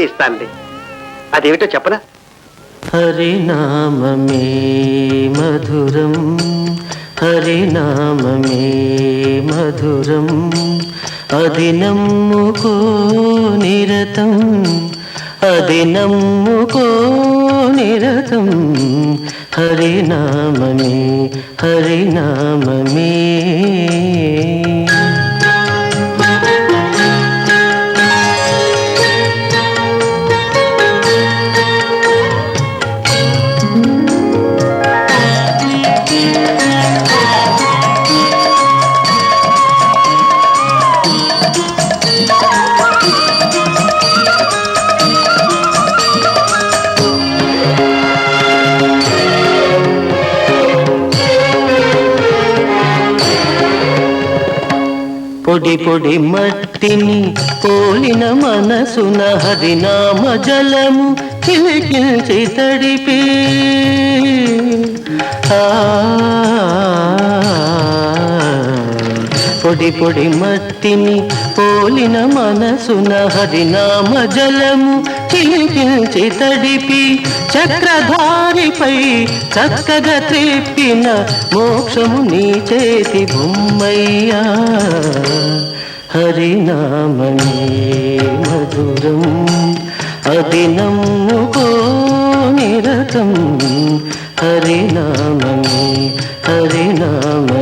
ఇస్తే ఇస్తానులే అదేమిటో చెప్పనా? హరినామే మధురం హరినామే మధురం. అది నమ్ముకో నిరతం అది నమ్ముకో నిరతం. హరినామే హరినామే పొడి పొడి మట్టిని పోలిన మనసున హరినామ జలము కిలికిల్చి తడిపి. ఆ, పొడి పొడి మట్టిని పోలిన మనసున హరినామ జలము చిలిపించి తడిపి చక్రధారిపై చక్కగా త్రిప్పిన మోక్షము నీ చేతి బొమ్మయ్యా. హరినామమే మధురం అది నమ్ముకో నిరతం. హరినామమే హరినామమే.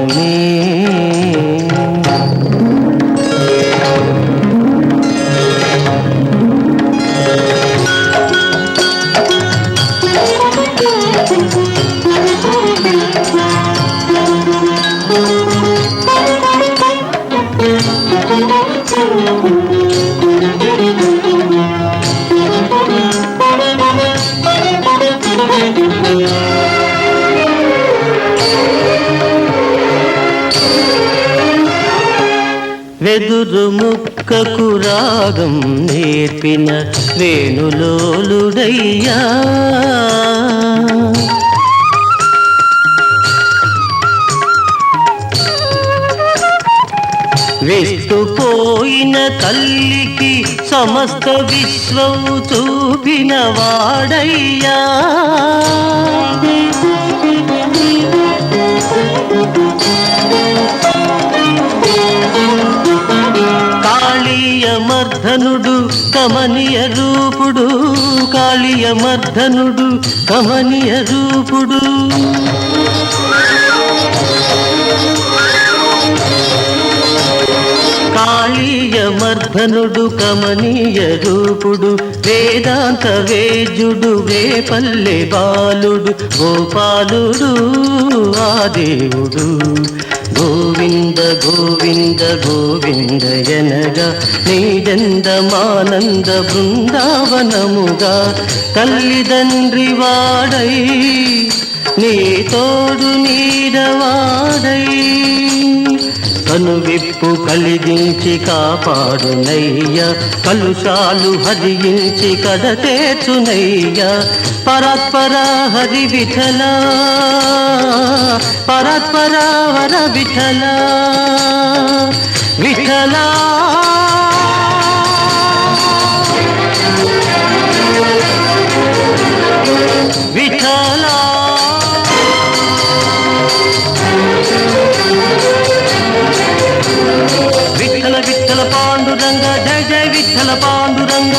వెదురు ముక్కకు రాగం నేర్పిన వేణులోలుడయ్యా. విస్తుపోయిన తల్లికి సమస్త విశ్వం చూపిన వాడయ్యా. కాళీయ మర్ధనుడు కమనీయ రూపుడు కాళీయ మర్ధనుడు కమనీయ రూపుడు. కాళీయ కమనీయ రూపుడు వేదాంత వేద్యుడు వేపల్లె బాలుడు గోపాలుడు ఆ దేవుడు. గోవింద గోవింద గోవింద ఎనగా నీడెందమానంద బృందావనముగా తల్లిదండ్రి వాడై నీ తోడు నీడవాడై కనువిప్పు కలిగించి కాపాడునయ్య కలుషాలు హరించి కడ తేచునయ్య పరత్పర హరి విఠల. పరత్పర వర విఠల. విఠలా పాండురంగ జయ జయ విఠల పాండురంగ.